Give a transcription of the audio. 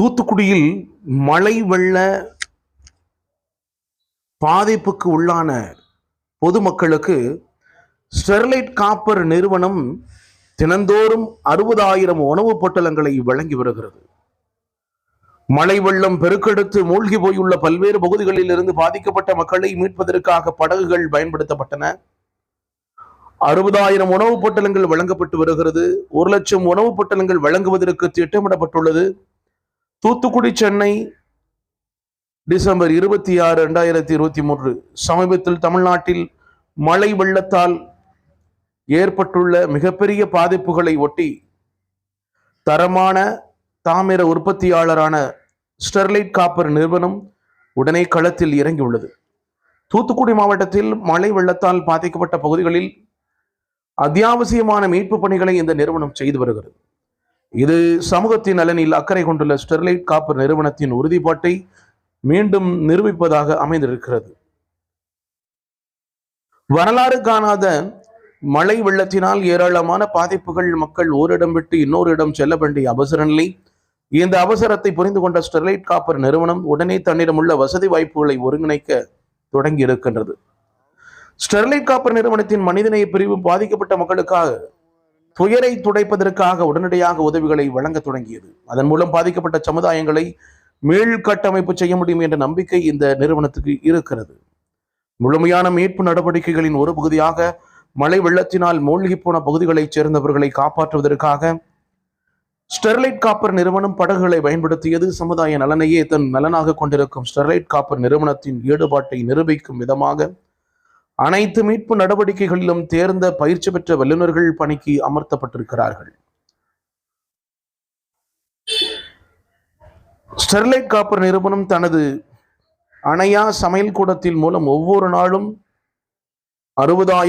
தூத்துக்குடியில் மழை வெள்ள பாதிப்புக்கு உள்ளான பொதுமக்களுக்கு ஸ்டெர்லைட் காப்பர் நிறுவனம் தினந்தோறும் அறுபதாயிரம் உணவுப் பொட்டலங்களை வழங்கி வருகிறது. மழை வெள்ளம் பெருக்கெடுத்து மூழ்கி போயுள்ள பல்வேறு பகுதிகளில் இருந்து பாதிக்கப்பட்ட மக்களை மீட்பதற்காக படகுகள் பயன்படுத்தப்பட்டன. அறுபதாயிரம் உணவுப் பொட்டலங்கள் வழங்கப்பட்டு வருகிறது. ஒரு லட்சம் உணவுப் பொட்டலங்கள் வழங்குவதற்கு திட்டமிடப்பட்டுள்ளது. தூத்துக்குடி சென்னை டிசம்பர் இருபத்தி ஆறு ரெண்டாயிரத்தி இருபத்தி மூன்று. சமீபத்தில் தமிழ்நாட்டில் மழை வெள்ளத்தால் ஏற்பட்டுள்ள மிகப்பெரிய பாதிப்புகளை ஒட்டி தரமான தாமிர உற்பத்தியாளரான ஸ்டெர்லைட் காப்பர் நிறுவனம் உடனே களத்தில் இறங்கியுள்ளது. தூத்துக்குடி மாவட்டத்தில் மழை வெள்ளத்தால் பாதிக்கப்பட்ட பகுதிகளில் அத்தியாவசியமான மீட்பு பணிகளை இந்த நிறுவனம் செய்து வருகிறது. இது சமூகத்தின் நலனில் அக்கறை கொண்டுள்ள ஸ்டெர்லைட் காப்பர் நிறுவனத்தின் உறுதிப்பாட்டை மீண்டும் நிரூபிப்பதாக அமைந்திருக்கிறது. வரலாறு காணாத மழை வெள்ளத்தினால் ஏராளமான பாதிப்புகள் மக்கள் ஓரிடம் விட்டு இன்னொரு இடம் செல்ல வேண்டிய அவசர நிலை. இந்த அவசரத்தை புரிந்து கொண்ட ஸ்டெர்லைட் காப்பர் நிறுவனம் உடனே தன்னிடம் உள்ள வசதி வாய்ப்புகளை ஒருங்கிணைக்க தொடங்கி இருக்கின்றது. ஸ்டெர்லைட் காப்பர் நிறுவனத்தின் மனிதநேய பிரிவு பாதிக்கப்பட்ட மக்களுக்காக துயரை துடைப்பதற்காக உடனடியாக உதவிகளை வழங்க தொடங்கியது. அதன் மூலம் பாதிக்கப்பட்ட சமுதாயங்களை மீள் கட்டமைப்பு செய்ய முடியும் என்ற நம்பிக்கை இந்த நிறுவனத்துக்கு இருக்கிறது. முழுமையான மீட்பு நடவடிக்கைகளின் ஒரு பகுதியாக மழை வெள்ளத்தினால் மூழ்கி போன பகுதிகளைச் சேர்ந்தவர்களை காப்பாற்றுவதற்காக ஸ்டெர்லைட் காப்பர் நிறுவனம் படகுகளை பயன்படுத்தியது. சமுதாய நலனையே தன் நலனாக கொண்டிருக்கும் ஸ்டெர்லைட் காப்பர் நிறுவனத்தின் ஈடுபாட்டை நிரூபிக்கும் விதமாக அனைத்து மீட்பு நடவடிக்கைகளிலும் தேர்ந்த பயிற்சி பெற்ற வல்லுநர்கள் பணிக்கு அமர்த்தப்பட்டிருக்கிறார்கள். ஸ்டெர்லைட் காப்பர் நிறுவனம் தனது அணையா சமையல் கூடத்தில் மூலம் ஒவ்வொரு நாளும் அறுபதாயிரம்